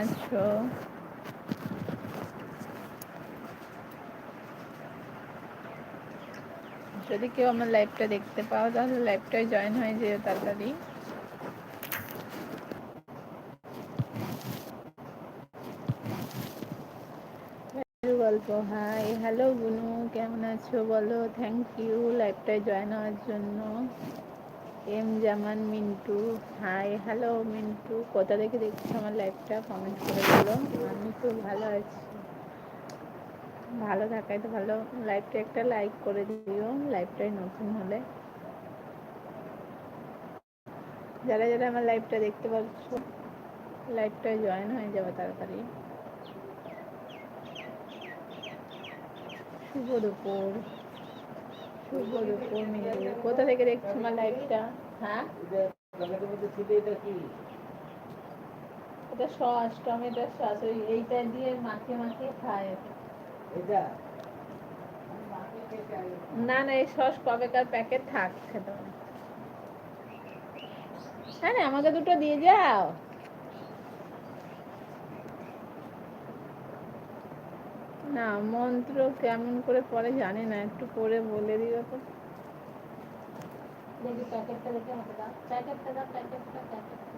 আছো যদি কেউ আমার লাইভটা দেখতে পাও, তাহলে লাইভটাই জয়েন হয়ে যেও তাড়াতাড়ি। গল্প হাই হ্যালো গুনু, কেমন আছো? বলো থ্যাংক ইউ লাইভটায় জয়েন হওয়ার জন্য। M Zaman Mintu. Hi hello Mintu. কোথা থেকে দেখছ আমার লাইভটা কমেন্ট করে বলো। আমি খুব ভালো আছি। ভালো থাকাই তো ভালো। লাইভটা একটা লাইক করে দিও। লাইভটাই নতুন হলে। যারা যারা আমার লাইভটা দেখতে পাচ্ছ লাইভটায় জয়েন হয়ে যাবে তাড়াতাড়ি। শুভ দুপুর। কোথা থেকে দেখছ আমার লাইভটা হ্যাঁ? এটা সস টমেটোর সস ওই এইটা দিয়ে মাখিয়ে মাখিয়ে খায়। না না এই সস কবেকার প্যাকেট থাক খেতে হ্যাঁ আমাকে দুটো দিয়ে যাও। না, মন্ত্র কেমন করে পরে জানি না, একটু পরে বলে দিও তো। দেখি প্যাকেটটা দেখে আমাকে দাও। প্যাকেটটা দাও, প্যাকেটটা প্যাকেটটা।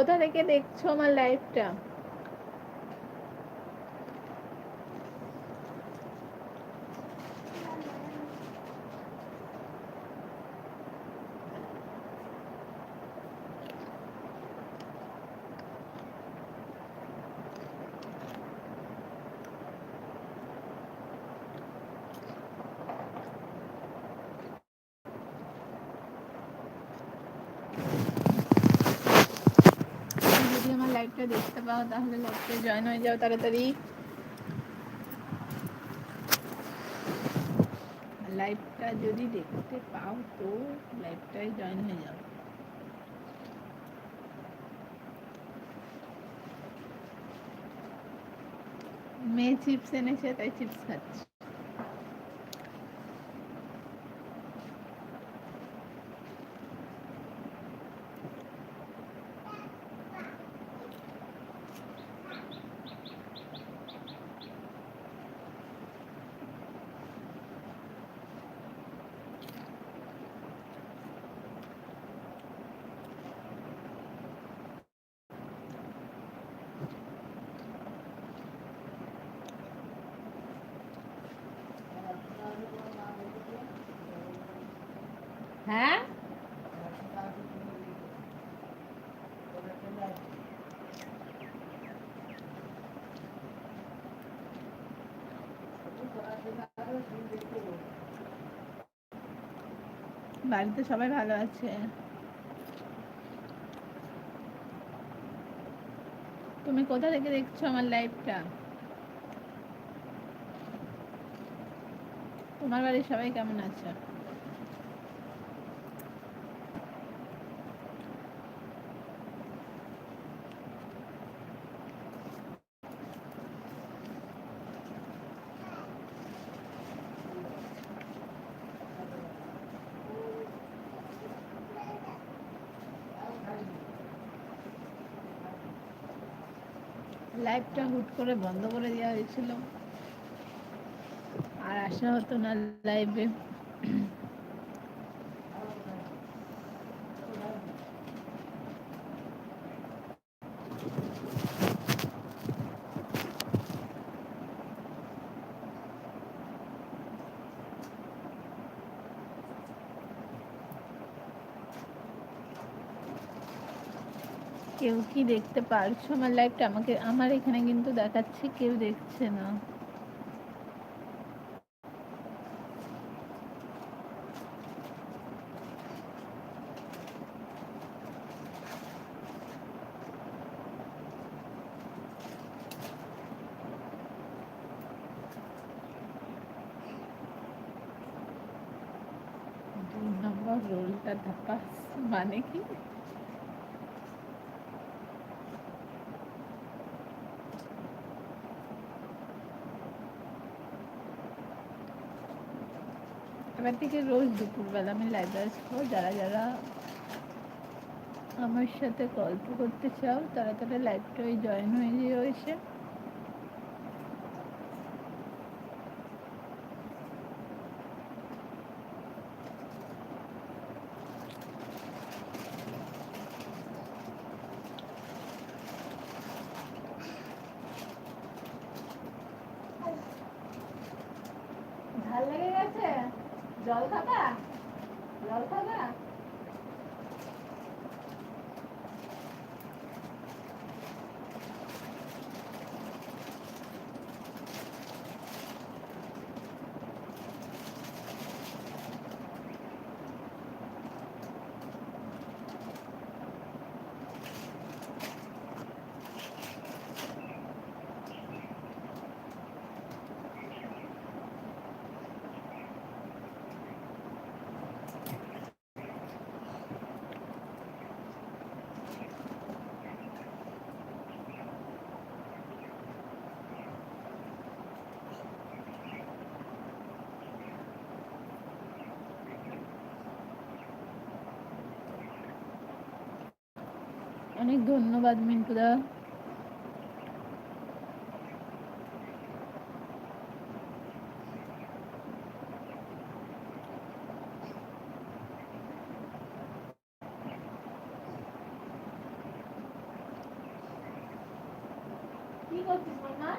কোথা থেকে দেখছ আমার লাইভটা যদি আমার লাইভটা দেখতে পাও, তাহলে লাইভটা জয়েন হয়ে যাও তাড়াতাড়ি। লাইভটা যদি দেখতে পাও তো লাইভটায় জয়েন হয়ে যাও। মেয়ে চিপস এনেছে, তাই চিপস খাচ্ছি। বাড়িতে সবাই ভালো আছে। তুমি কোথা থেকে দেখছ আমার লাইভটা তোমার বাড়ির সবাই কেমন আছে? লাইভটা হুট করে বন্ধ করে দেওয়া হয়েছিল। আর আসা হতো না লাইভে কেউ কি দেখতে পারছ? আমার লাইভটা আমাকে, আমার এখানে কিন্তু দেখাচ্ছে, কেউ দেখছে না। রোলটা মানে কি? এবার থেকে রোজ দুপুরবেলা আমি লাইভে আসব যারা যারা আমার সাথে গল্প করতে চাও, তারা তারা লাইভটাই জয়েন হয়ে যেও এসে। জল খাবা? জল খাবা? অনেক ধন্যবাদ মিন্টুদা কি করছিস মামা